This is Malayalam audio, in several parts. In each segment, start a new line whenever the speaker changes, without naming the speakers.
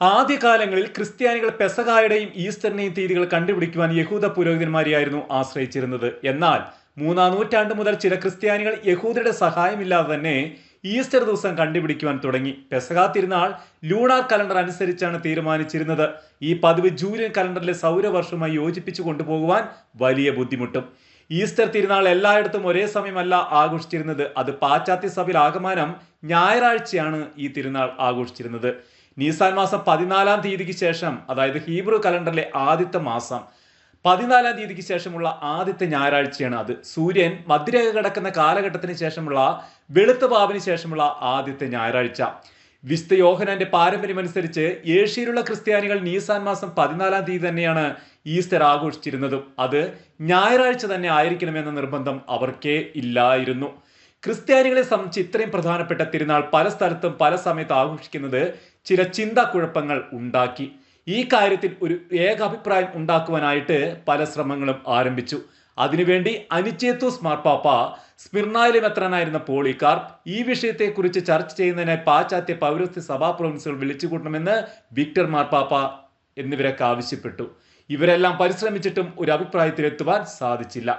ആദ്യകാലങ്ങളിൽ ക്രിസ്ത്യാനികൾ പെസകായുടെയും ഈസ്റ്ററിനെയും തീയതികൾ കണ്ടുപിടിക്കുവാൻ യഹൂദ പുരോഹിതന്മാരെയായിരുന്നു ആശ്രയിച്ചിരുന്നത്. എന്നാൽ മൂന്നാം നൂറ്റാണ്ട് മുതൽ ചില ക്രിസ്ത്യാനികൾ യഹൂദരുടെ സഹായമില്ലാതെ തന്നെ ഈസ്റ്റർ ദിവസം കണ്ടുപിടിക്കുവാൻ തുടങ്ങി. പെസക തിരുനാൾ ലൂണാർ കലണ്ടർ അനുസരിച്ചാണ് തീരുമാനിച്ചിരുന്നത്. ഈ പതിവ് ജൂലിയൻ കലണ്ടറിലെ സൗരവർഷമായി യോജിപ്പിച്ചു കൊണ്ടുപോകുവാൻ വലിയ ബുദ്ധിമുട്ടും. ഈസ്റ്റർ തിരുനാൾ എല്ലായിടത്തും ഒരേ സമയമല്ല ആഘോഷിച്ചിരുന്നത്. അത് പാശ്ചാത്യ സഭയിൽ ആകമാനം ഞായറാഴ്ചയാണ് ഈ തിരുനാൾ ആഘോഷിച്ചിരുന്നത്. നീസാൻ മാസം പതിനാലാം തീയതിക്ക് ശേഷം അതായത് ഹീബ്രു കലണ്ടറിലെ ആദ്യത്തെ മാസം പതിനാലാം തീയതിക്ക് ശേഷമുള്ള ആദ്യത്തെ ഞായറാഴ്ചയാണ് അത്. സൂര്യൻ മധ്യരേഖ കിടക്കുന്ന കാലഘട്ടത്തിന് ശേഷമുള്ള വെളുത്ത പാവിന് ശേഷമുള്ള ആദ്യത്തെ ഞായറാഴ്ച. വിശുദ്ധ യോഹനാന്റെ പാരമ്പര്യമനുസരിച്ച് ഏഷ്യയിലുള്ള ക്രിസ്ത്യാനികൾ നീസാൻ മാസം പതിനാലാം തീയതി തന്നെയാണ് ഈസ്റ്റർ ആഘോഷിച്ചിരുന്നതും. അത് ഞായറാഴ്ച തന്നെ ആയിരിക്കണമെന്ന നിർബന്ധം അവർക്കേ ഇല്ലായിരുന്നു. ക്രിസ്ത്യാനികളെ സംബന്ധിച്ച് ഇത്രയും പ്രധാനപ്പെട്ട തിരുനാൾ പല സ്ഥലത്തും പല സമയത്തും ആഘോഷിക്കുന്നത് ചില ചിന്താക്കുഴപ്പങ്ങൾ ഉണ്ടാക്കി. ഈ കാര്യത്തിൽ ഒരു ഏകാഭിപ്രായം ഉണ്ടാക്കുവാനായിട്ട് പല ശ്രമങ്ങളും ആരംഭിച്ചു. അതിനുവേണ്ടി അനിച്ചേത്തൂസ് മാർപ്പാപ്പ സ്മിർണായിലെ മെത്രാനായിരുന്ന പോളിക്കാർപ്പ് ഈ വിഷയത്തെക്കുറിച്ച് ചർച്ച ചെയ്യുന്നതിനായി പാശ്ചാത്യ പൗരസ്ത്യ സഭാ പ്രൊവിൻസുകൾ വിളിച്ചുകൂട്ടണമെന്ന് വിക്ടർ മാർപ്പാപ്പ എന്നിവരൊക്കെ ആവശ്യപ്പെട്ടു. ഇവരെല്ലാം പരിശ്രമിച്ചിട്ടും ഒരു അഭിപ്രായത്തിലെത്തുവാൻ സാധിച്ചില്ല.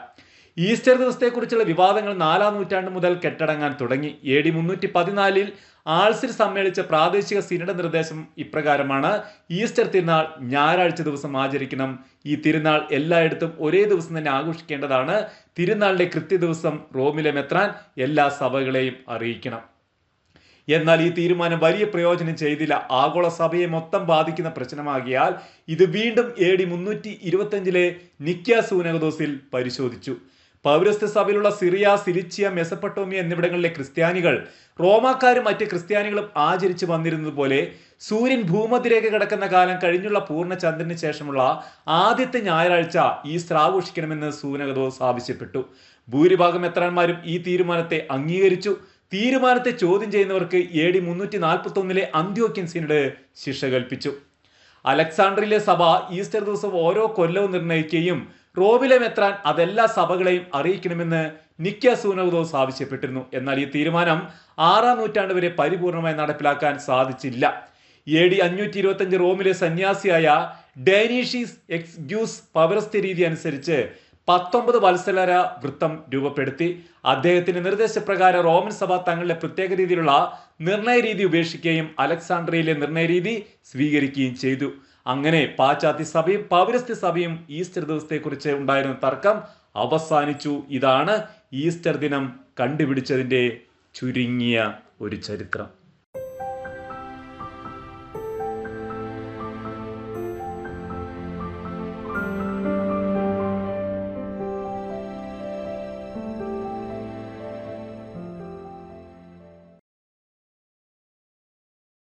ഈസ്റ്റർ ദിവസത്തെക്കുറിച്ചുള്ള വിവാദങ്ങൾ നാലാം നൂറ്റാണ്ട് മുതൽ കെട്ടടങ്ങാൻ തുടങ്ങി. എ ഡി മുന്നൂറ്റി പതിനാലിൽ ആൾസിൽ സമ്മേളിച്ച പ്രാദേശിക സിനഡ് നിർദ്ദേശം ഇപ്രകാരമാണ്. ഈസ്റ്റർ തിരുനാൾ ഞായറാഴ്ച ദിവസം ആചരിക്കണം. ഈ തിരുനാൾ എല്ലായിടത്തും ഒരേ ദിവസം തന്നെ ആഘോഷിക്കേണ്ടതാണ്. തിരുനാളിന്റെ കൃത്യദിവസം റോമിലെ മെത്രാൻ എല്ലാ സഭകളെയും അറിയിക്കണം. എന്നാൽ ഈ തീരുമാനം വലിയ പ്രയോജനം ചെയ്തില്ല. ആഗോള സഭയെ മൊത്തം ബാധിക്കുന്ന പ്രശ്നമാകിയാൽ ഇത് വീണ്ടും എ ഡി മുന്നൂറ്റി ഇരുപത്തഞ്ചിലെ നിക്യ സൂനകദോസിൽ പരിശോധിച്ചു. പൗരസ്ത്യ സഭയിലുള്ള സിറിയ സിലിച്ചിയ മെസപ്പട്ടോമിയ എന്നിവിടങ്ങളിലെ ക്രിസ്ത്യാനികൾ റോമാക്കാരും മറ്റ് ക്രിസ്ത്യാനികളും ആചരിച്ചു വന്നിരുന്നത് പോലെ സൂര്യൻ ഭൂമധ്യരേഖ കിടക്കുന്ന കാലം കഴിഞ്ഞുള്ള പൂർണ ചന്ദ്രന് ശേഷമുള്ള ആദ്യത്തെ ഞായറാഴ്ച ഈ ആഘോഷിക്കണമെന്ന് സൂനകദോസ് ആവശ്യപ്പെട്ടു. ഭൂരിഭാഗം എത്രാന്മാരും ഈ തീരുമാനത്തെ അംഗീകരിച്ചു. തീരുമാനത്തെ ചോദ്യം ചെയ്യുന്നവർക്ക് എ ഡി മുന്നൂറ്റി നാൽപ്പത്തി ഒന്നിലെ അന്ത്യോക്യൻ സിനഡ് ശിക്ഷ കൽപ്പിച്ചു. അലക്സാണ്ട്രിയിലെ സഭ ഈസ്റ്റർ ദിവസം ഓരോ കൊല്ലവും നിർണയിക്കുകയും റോമിലെ മെത്രാൻ അതെല്ലാ സഭകളെയും അറിയിക്കണമെന്ന് നിക്ക സൂനോദോസ് ആവശ്യപ്പെട്ടിരുന്നു. എന്നാൽ ഈ തീരുമാനം ആറാം നൂറ്റാണ്ട് വരെ പരിപൂർണമായി നടപ്പിലാക്കാൻ സാധിച്ചില്ല. എ ഡി അഞ്ഞൂറ്റി ഇരുപത്തഞ്ച് റോമിലെ സന്യാസിയായ ഡൈനീഷീസ് എക്സ്ഗ്യൂസ് പൗരസ്ത്യ രീതി അനുസരിച്ച് പത്തൊമ്പത് വത്സലര വൃത്തം രൂപപ്പെടുത്തി. അദ്ദേഹത്തിന്റെ നിർദ്ദേശപ്രകാരം റോമൻ സഭ തങ്ങളുടെ പ്രത്യേക രീതിയിലുള്ള നിർണയ രീതി ഉപേക്ഷിക്കുകയും അലക്സാണ്ട്രിയയിലെ നിർണയ രീതി സ്വീകരിക്കുകയും ചെയ്തു. അങ്ങനെ പാശ്ചാത്യ സഭയും പൗരസ്ത്യ സഭയും ഈസ്റ്റർ ദിവസത്തെക്കുറിച്ച് ഉണ്ടായിരുന്ന തർക്കം അവസാനിച്ചു. ഇതാണ് ഈസ്റ്റർ ദിനം കണ്ടുപിടിച്ചതിന്റെ ചുരുങ്ങിയ ഒരു ചരിത്രം.